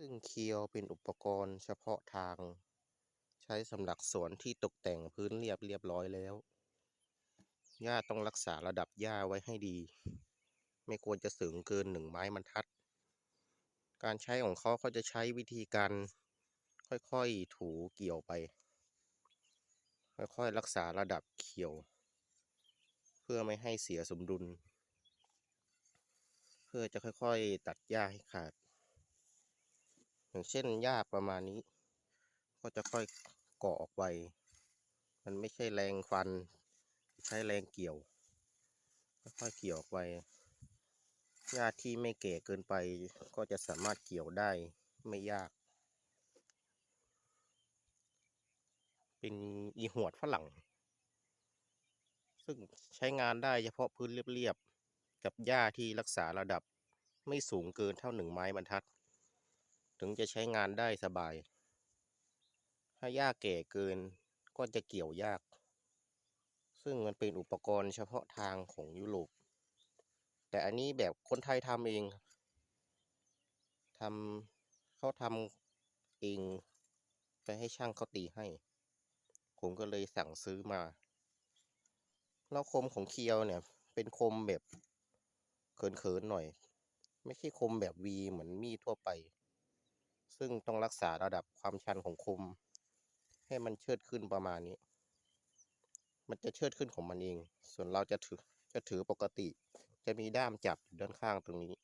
ซึ่งเคียวเป็นอุปกรณ์เฉพาะทาง ใช้สำหรับสวนที่ตกแต่งพื้นเรียบเรียบร้อยแล้ว หญ้าต้องรักษาระดับหญ้าไว้ให้ดี ไม่ควรจะสูงเกินหนึ่งไม้บรรทัด การใช้ของเขาเขาจะใช้วิธีการค่อยๆถูเกี่ยวไป ค่อยๆรักษาระดับเขียว เพื่อไม่ให้เสียสมดุล เพื่อจะค่อยๆตัดหญ้าให้ขาด อย่างเช่นหญ้าประมาณนี้ ก็จะค่อยเกาะออกไป มันไม่ใช่แรงฟัน ใช้แรงเกี่ยวค่อยเกี่ยวออกไปหญ้าที่ไม่แก่เกินไป ก็จะสามารถเกี่ยวได้ไม่ยาก เป็นอีหวดฝรั่ง ซึ่งใช้งานได้เฉพาะพื้นเรียบๆ กับหญ้าที่รักษาระดับไม่สูงเกินเท่าหนึ่งไม้บรรทัด ถึงจะใช้งานได้สบาย ถ้าหญ้าแก่เกินก็จะเกี่ยวยาก ซึ่งมันเป็นอุปกรณ์เฉพาะทางของยุโรป แต่อันนี้แบบคนไทยทำเองทำเขาทำเอง ไปให้ช่างเขาตีให้ ผมก็เลยสั่งซื้อมา แล้วคมของเคียวเนี่ย เป็นคมแบบเขินๆหน่อย ไม่ใช่คมแบบวีเหมือนมีดทั่วไป ซึ่งต้องรักษาระดับความชันของคม ให้มันเชิดขึ้นประมาณนี้ มันจะเชิดขึ้นของมันเอง ส่วนเราจะถือจะถือปกติ จะมีด้ามจับด้านข้างตรงนี้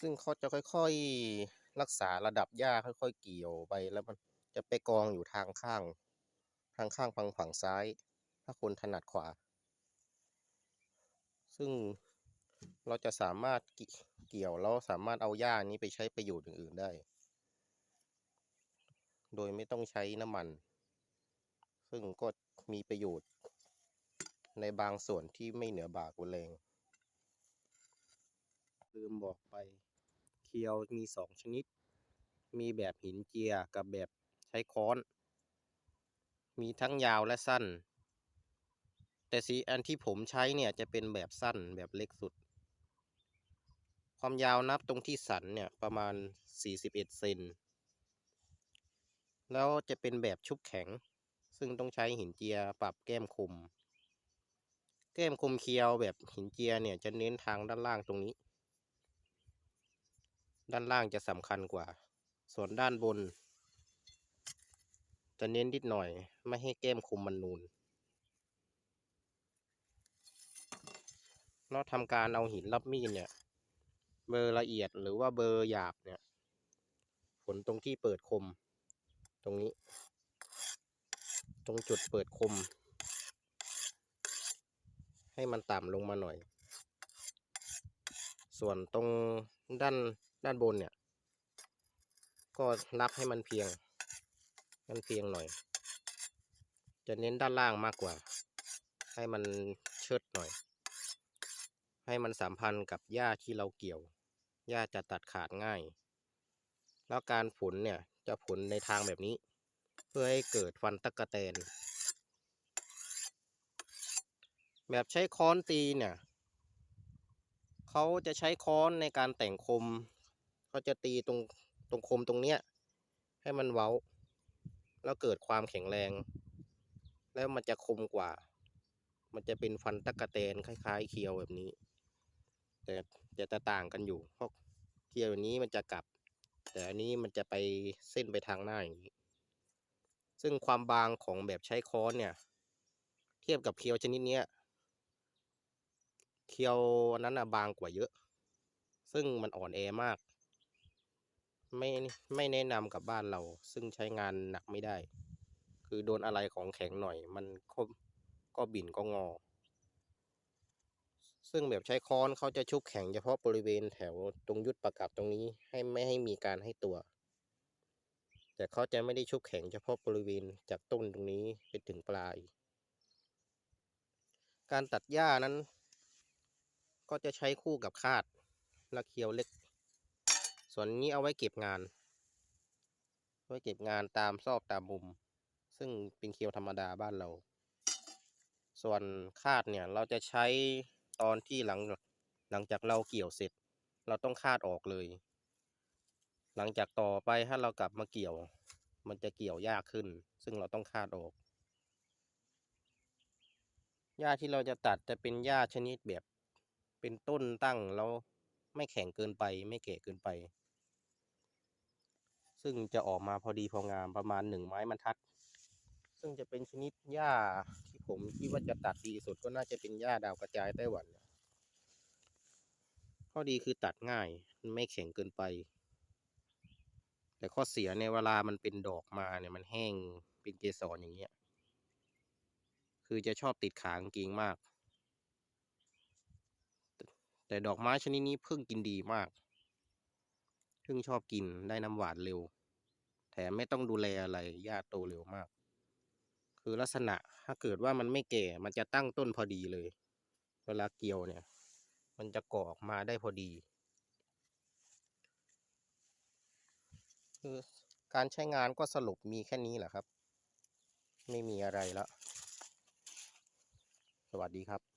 ซึ่งเขาจะค่อยๆรักษาระดับหญ้าค่อย ๆ เกี่ยวไปแล้วมันจะไปกองอยู่ทางข้าง ทางข้างฝั่งฝั่งซ้าย ถ้าคนถนัดขวา ซึ่งเราจะสามารถ เกี่ยวแล้วสามารถเอาหญ้านี้ไปใช้ประโยชน์อื่นๆได้ โดยไม่ต้องใช้น้ำมัน ซึ่งก็มีประโยชน์ ในบางส่วนที่ไม่เหนือบากวแรง ลืมบอกไป เคียวมีสองชนิด มีแบบหินเจียกับแบบใช้ค้อน มีทั้งยาวและสั้น แต่สีอันที่ผมใช้เนี่ยจะเป็นแบบสั้นแบบเล็กสุด ความยาวนับตรงที่สันเนี่ยประมาณ 41 เซน แล้วจะเป็นแบบชุบแข็ง ซึ่งต้องใช้หินเจียปรับแก้มคม แก้มคมเคียวแบบหินเจียเนี่ยจะเน้นทางด้านล่างตรงนี้ ด้านล่างจะสำคัญกว่า ส่วนด้านบน จะเน้นนิดหน่อยไม่ให้แก้มคมมันนูนเราทำการเอาหินรับมีดเนี่ย เบอร์ละเอียดหรือว่าเบอร์หยาบเนี่ย ผลตรงที่เปิดคม ตรงนี้ ตรงจุดเปิดคม ให้มันต่ำลงมาหน่อย ส่วนตรงด้านด้านบนเนี่ย ก็รับให้มันเพียง มันเพียงหน่อย จะเน้นด้านล่างมากกว่า ให้มันเชิดหน่อย ให้มันสัมพันธ์กับหญ้าที่เราเกี่ยว หญ้าจะตัดขาดง่าย แล้วการผลเนี่ยจะผลในทางแบบนี้ เพื่อให้เกิดฟันตะกะแตน แบบใช้ค้อนตีเนี่ยเขาจะใช้ค้อนในการแต่งคม เขาจะตีตรงตรงคมตรงเนี้ยให้มันเว้า แล้วเกิดความแข็งแรง แล้วมันจะคมกว่า มันจะเป็นฟันตะกะแตนคล้าย ๆ เคียวแบบนี้ แต่จะจะต่างกันอยู่เพราะเคียวนี้มันจะกลับ แต่อันนี้มันจะไปเส้นไปทางหน้าอย่างนี้ ซึ่งความบางของแบบใช้ค้อนเนี่ย เทียบกับเคียวชนิดเนี้ยเคียวอันนั้นอะบางกว่าเยอะ ซึ่งมันอ่อนแอมาก ไม่ไม่แนะนำกับบ้านเรา ซึ่งใช้งานหนักไม่ได้ คือโดนอะไรของแข็งหน่อย มันก็ก็บินก็งอ ซึ่งแบบใช้ค้อนเขาจะชุบแข็งเฉพาะบริเวณแถวตรงยุดประกับตรงนี้ให้ไม่ให้มีการให้ตัว แต่เขาจะไม่ได้ชุบแข็งเฉพาะบริเวณจากต้นตรงนี้ไปถึงปลาย การตัดหญ้านั้น ก็จะใช้คู่กับคาดและเคียวเล็ก ส่วนนี้เอาไว้เก็บงาน ไว้เก็บงานตามซอกตามมุม ซึ่งเป็นเคียวธรรมดาบ้านเรา ส่วนคาดเนี่ยเราจะใช้ ตอนที่หลังหลังจากเราเกี่ยวเสร็จ เราต้องคาดออกเลย หลังจากต่อไปถ้าเรากลับมาเกี่ยว มันจะเกี่ยวยากขึ้น ซึ่งเราต้องคาดออกหญ้าที่เราจะตัดจะเป็นหญ้าชนิดแบบ เป็นต้นตั้งแล้วไม่แข็งเกินไป ไม่แก่เกินไป ซึ่งจะออกมาพอดีพองามประมาณหนึ่งไม้บรรทัด ซึ่งจะเป็นชนิดหญ้าที่ผมคิดว่าจะตัดดีสุดก็น่าจะเป็นหญ้าดาวกระจายไต้หวันข้อดีคือตัดง่ายไม่แข็งเกินไป แต่ข้อเสียในเวลามันเป็นดอกมาเนี่ยมันแห้งเป็นเกสรอย่างเงี้ย คือจะชอบติดขากางเกงมากแต่แต่ดอกไม้ชนิดนี้เพึ่งกินดีมากพึ่งชอบกินได้น้ำหวานเร็ว แถมไม่ต้องดูแลอะไรหญ้าโตเร็วมาก คือลักษณะถ้าเกิดว่ามันไม่แก่ มันจะตั้งต้นพอดีเลย เวลาเกี่ยวเนี่ย มันจะก่อออกมาได้พอดี คือการใช้งานก็สรุปมีแค่นี้แหละครับ ไม่มีอะไรแล้ว สวัสดีครับ